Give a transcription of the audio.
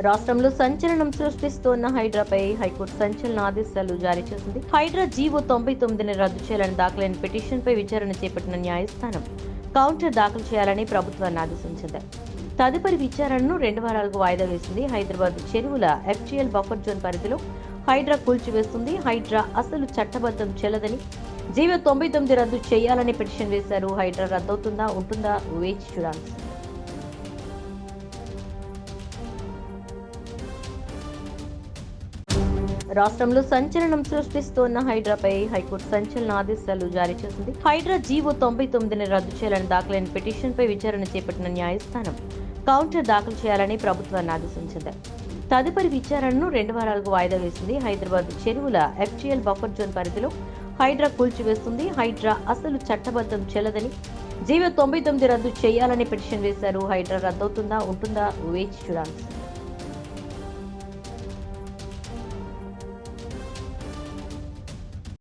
రాష్ట్రంలో సంచలనం సృష్టిస్తోన్న హైడ్రాపై హైకోర్టు సంచలన ఆదేశాలు జారీ చేసింది. హైడ్రా జీవో తొంభై తొమ్మిదిని రద్దు చేయాలని దాఖలైన పిటిషన్పై విచారణ చేపట్టిన న్యాయస్థానం కౌంటర్ దాఖలు చేయాలని ప్రభుత్వాన్ని ఆదేశించింది. తదుపరి విచారణను రెండు వారాలకు వాయిదా వేసింది హైదరాబాద్ చెరువుల ఎఫ్టీఎల్ బఫర్ జోన్ పరిధిలో హైడ్రా కూల్చివేస్తుంది. హైడ్రా అసలు చట్టబద్ధం చెల్లదని జీవో తొంభై తొమ్మిది రద్దు చేయాలని పిటిషన్ వేశారు. హైడ్రా రద్దవుతుందా ఉంటుందా వేచి చూడాల్సింది. రాష్ట్రంలో సంచలనం సృష్టిస్తోన్న హైడ్రాపై హైకోర్టు సంచలన ఆదేశాలు జారీ చేసింది. హైడ్రా జీవో తొంభై తొమ్మిదిని రద్దు చేయాలని దాఖలైన పిటిషన్పై విచారణ చేపట్టిన న్యాయస్థానం కౌంటర్ దాఖలు చేయాలని ప్రభుత్వాన్ని ఆదేశించింది. తదుపరి విచారణను రెండు వారాలకు వాయిదా వేసింది హైదరాబాద్ చెరువుల ఎఫ్టీఎల్ బఫర్ జోన్ పరిధిలో హైడ్రా కూల్చివేస్తుంది. హైడ్రా అసలు చట్టబద్ధం చెల్లదని జీవో తొంభై తొమ్మిది రద్దు చేయాలని పిటిషన్ వేశారు. హైడ్రా రద్దవుతుందా ఉంటుందా వేచి చూడాల్సింది.